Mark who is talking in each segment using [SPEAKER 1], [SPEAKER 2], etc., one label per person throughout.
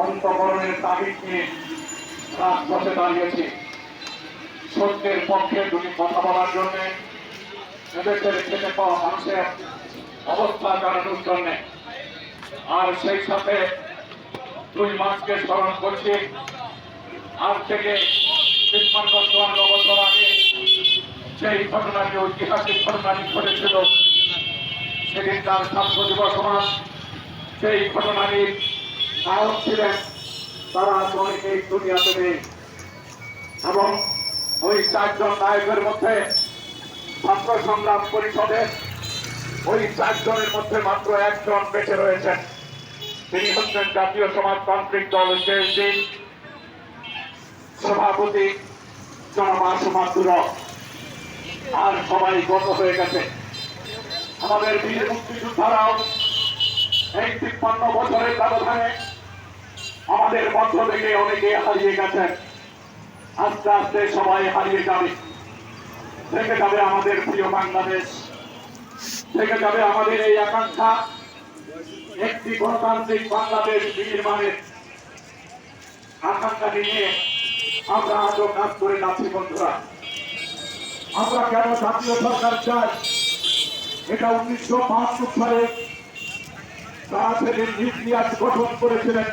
[SPEAKER 1] অন্তকরণের তাগিদ নিয়ে রাজপথে দাঁড়িয়েছে। সত্যের পক্ষে দুটি কথা বলার জন্য এদেশের খেতে পাওয়া মানুষের অবস্থা জানানোর জন্য আর সেই সাথে দুই মাসকে স্মরণ করছি। আজ থেকে তিপ্পান্ন চুয়ান্ন আগে সেই ঘটনাটি ঐতিহাসিক ঘটনাটি ঘটেছিল, সেদিন তার ছাত্র সমাজ সেই ঘটনাটির নায়ক ছিলেন তারা অনেকেই দুনিয়াতে নেই। এবং ওই চারজন নায়কের মধ্যে ছাত্র সংগ্রাম পরিষদের ওই চারজনের মধ্যে মাত্র একজন বেঁচে রয়েছেন। তিনি হচ্ছেন জাতীয় সমাজতান্ত্রিক দল জেএসডি সভাপতি জনাব আসমাতুর আর সবাই গত হয়ে গেছে। আমাদের বীর মুক্তিযোদ্ধারাও এই তিপ্পান্ন বছরের ব্যবধানে আমাদের মধ্য থেকে অনেকে হারিয়ে গেছেন। আস্তে আস্তে সবাই হারিয়ে যাবে। থেকে যাবে আমাদের প্রিয় বাংলাদেশ। থেকে যাবে আমাদের এই আকাঙ্ক্ষা। একটি গণতান্ত্রিক বাংলাদেশ বিনির্মাণের আকাঙ্ক্ষা নিয়ে আমরা আজও কাজ করে যাচ্ছি, বন্ধুরা। আমরা কেন জাতীয় সরকার চাই? এটা উনিশশো বাহাত্তর সালে সেদিন নিউক্লিয়াস গঠন করেছিলেন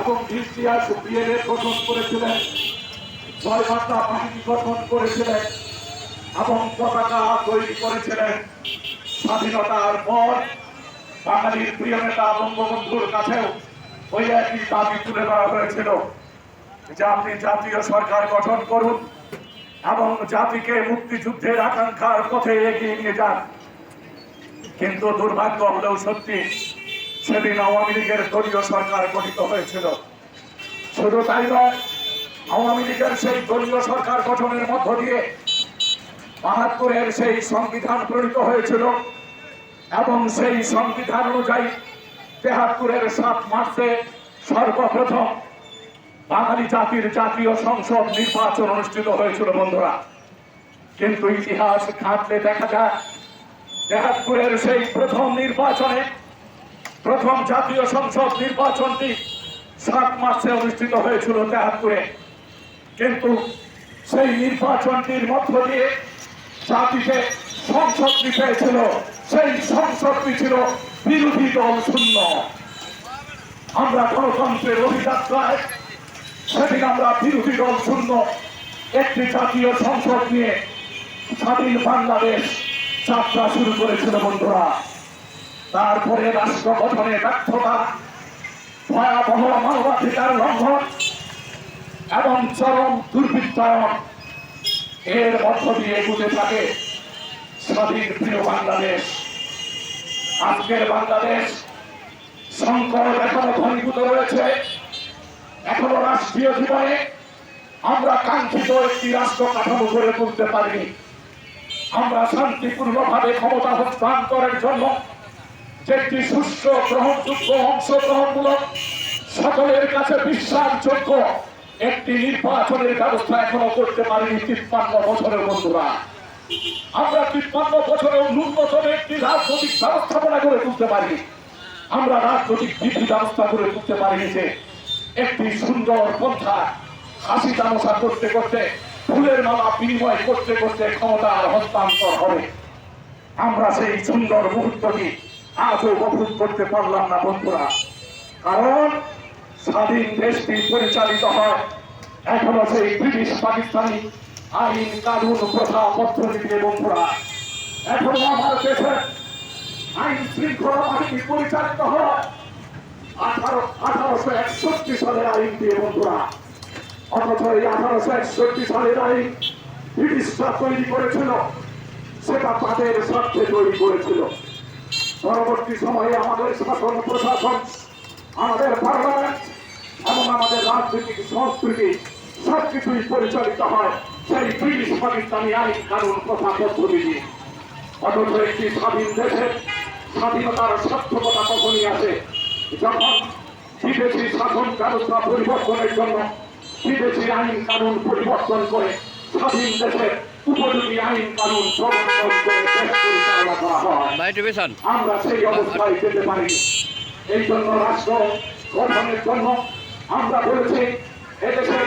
[SPEAKER 1] এবং গঠন করেছিলেন। গঠন করেছিলেন এবং তৈরি করেছিলেন স্বাধীনতার পর। বাঙালির প্রিয় নেতা বঙ্গবন্ধুর কাছেও ওই একই দাবি তুলে ধরা হয়েছিল যে আপনি জাতীয় সরকার গঠন করুন এবং জাতিকে মুক্তিযুদ্ধের আকাঙ্ক্ষার পথে এগিয়ে নিয়ে যান। কিন্তু দুর্ভাগ্য হলেও সত্যি সেদিন আওয়ামী লীগের দলীয় সরকার গঠিত হয়েছিল। শুধু তাই নয়, আওয়ামী লীগের সেই দলীয় সরকার গঠনের মধ্য দিয়ে বাহাত্তরের সেই সংবিধান প্রণীত হয়েছিল এবং সেই সংবিধান অনুযায়ী তেহাত্তরের সাত মার্চে সর্বপ্রথম বাঙালি জাতির জাতীয় সংসদ নির্বাচন অনুষ্ঠিত হয়েছিল বন্ধুরা। কিন্তু ইতিহাস ঘাটলে দেখা যায় তেহাত্তরের সেই প্রথম নির্বাচনে প্রথম জাতীয় সংসদ নির্বাচনটি সাত মার্চে অনুষ্ঠিত হয়েছিল তেহাত্তরে। কিন্তু সেই নির্বাচনটির মধ্য দিয়ে জাতিতে সংসদটি পেয়েছিল, সেই সংসদটি ছিল বিরোধী দল শূন্য। আমরা গণতন্ত্রের অভিযাত্রায়, সেদিন আমরা বিরোধী দল শূন্য। একটি জাতীয় সংসদ নিয়ে স্বাধীন বাংলাদেশ যাত্রা শুরু করেছিল বন্ধুরা। তারপরে রাষ্ট্র গঠনে ব্যর্থতা, ভয়াবহ মানবাধিকার লঙ্ঘন এবং চরম দুর্বৃত্তায়ন এর মধ্য দিয়ে এগুতে থাকে স্বাধীন প্রিয় বাংলাদেশ। আজকের বাংলাদেশ সংকট এখনও ঘনীভূত রয়েছে। এখনও রাষ্ট্রীয় জীবনে আমরা কাঙ্ক্ষিত একটি রাষ্ট্র কাঠামো গড়ে তুলতে পারিনি। আমরা শান্তিপূর্ণভাবে ক্ষমতা হস্তান্তরের জন্য যে একটি সুস্থ, গ্রহণযোগ্য, অংশগ্রহণমূলক, সকলের কাছে বিশ্বাসযোগ্য একটি নির্বাচনের ব্যবস্থা এখনও করতে পারিনি তিপ্পান্ন বছরের বন্ধুরা। আমরা তিপ্পান্ন বছরেও ন্যূনতম একটি রাজনৈতিক ব্যবস্থাপনা করে তুলতে পারি আমরা রাজনৈতিক বিধি ব্যবস্থা করে তুলতে পারিনি যে একটি সুন্দর পন্থা হাসি তামসা করতে করতে ফুলের মালা বিনিময় করতে করতে ক্ষমতার হস্তান্তর হবে। আমরা সেই সুন্দর মুহূর্তটি আজও উপভোগ করতে পারলাম না, বন্ধুরা। কারণ স্বাধীন দেশটি পরিচালিত হয় এখনও সেই ব্রিটিশ পাকিস্তানি আইন, কানুন, প্রথা পদ্ধতি দিয়ে বন্ধুরা। এখনও আমার দেশে আইন শৃঙ্খলা বাহিনী পরিচালিত হয়। আঠারো আঠারোশো একষট্টি সালের আইন দিয়ে, বন্ধুরা। অথচ এই আঠারোশো একষট্টি সালের আইন ব্রিটিশরা তৈরি করেছিল। সেটা তাদের স্বার্থে তৈরি করেছিল। পরবর্তী সময়ে আমাদের শাসন, প্রশাসন, আমাদের পার্লামেন্ট এবং আমাদের রাজনৈতিক সংস্কৃতি সবকিছুই পরিচালিত হয় সেই ব্রিটিশ পাকিস্তানি আইন কানুন প্রথা পদ্ধতি দিয়ে অথচ একটি স্বাধীন দেশের স্বাধীনতার সার্থকতা তখনই আসে যখন বিদেশি শাসন ব্যবস্থা পরিবর্তনের জন্য বিদেশি আইন কানুন পরিবর্তন করে স্বাধীন দেশের উপযোগী আইন কানুন প্রবর্তন করে দেশ পরিচালনা করা হয়। আমরা সেই অবস্থায় যেতে পারি এই জন্য রাষ্ট্র গঠনের জন্য আমরা বলেছি এদেশে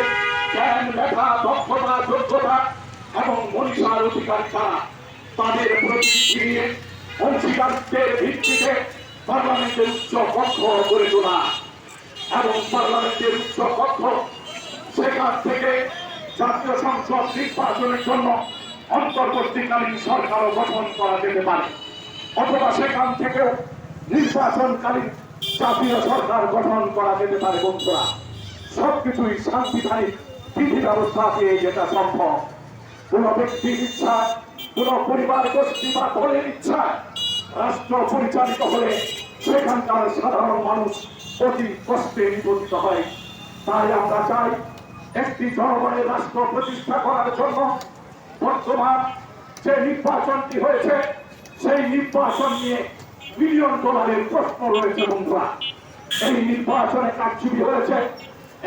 [SPEAKER 1] জ্ঞান লেখা দক্ষতা যোগ্যতা এবং মনীষার অধিকার ছাড়া তাদের প্রতিনিধি নিয়ে অংশীদারদের ভিত্তিতে পার্লামেন্টের উচ্চ কক্ষ গড়ে তোলা এবং পার্লামেন্টের উচ্চ কক্ষ সেখান থেকে জাতীয় সংসদ নির্বাচনের জন্য অন্তর্বর্তীকালীন সরকারও গঠন করা যেতে পারে। অথবা সেখান থেকেও নির্বাচনকালীন জাতীয় সরকার গঠন করা যেতে পারে বন্ধুরা। সবকিছুই সাংবিধানিক বিধি ব্যবস্থা দিয়ে যেটা সম্ভব। কোন ব্যক্তির ইচ্ছা, কোন পরিবার, গোষ্ঠী বা দলের ইচ্ছা, রাষ্ট্র পরিচালিত হলে সেখানকার সাধারণ মানুষ অতি কষ্টে নিবন্ধিত হয়। তাই আমরা চাই একটি জনগণের রাষ্ট্র প্রতিষ্ঠা করার জন্য বর্তমান যে নির্বাচনটি হয়েছে, সেই নির্বাচন নিয়ে মিলিয়ন ডলারের প্রশ্ন রয়েছে বন্ধুরা। এই নির্বাচনে কারচুপি হয়েছে,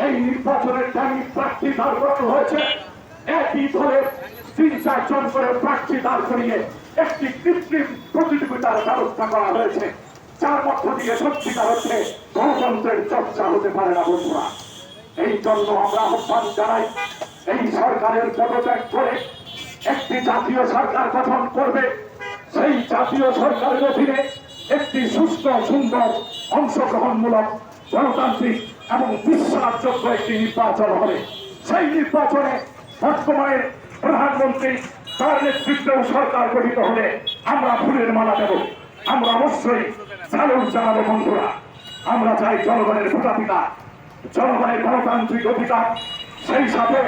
[SPEAKER 1] এই নির্বাচনের দামি প্রার্থী দাঁড় করানো হয়েছে। একই দলে তিন চারজন করে প্রার্থী দাঁড় করিয়ে একটি কৃত্রিম প্রতিযোগিতার ব্যবস্থা করা হয়েছে। যার মধ্য দিয়ে সত্যিকার হচ্ছে গণতন্ত্রের চর্চা হতে পারে না বন্ধুরা। এই জন্য আমরা আহ্বান জানাই, এই সরকারের পদত্যাগ করে একটি জাতীয় সরকার গঠন করবে। সেই জাতীয় সরকারের অধীনে একটি সুস্থ, সুন্দর, অংশগ্রহণমূলক গণতান্ত্রিক এবং বিশ্বাসযোগ্য একটি নির্বাচন হবে। সেই নির্বাচনে বর্তমানের প্রধানমন্ত্রী তার নেতৃত্বেও সরকার গঠিত হলে আমরা ফুলের মালা দেব। আমরা অবশ্যই চালু জানাব বন্ধুরা। আমরা চাই জনগণের ভোটাধিকার। জনগণের গণতান্ত্রিক অধিকার সেই সাথে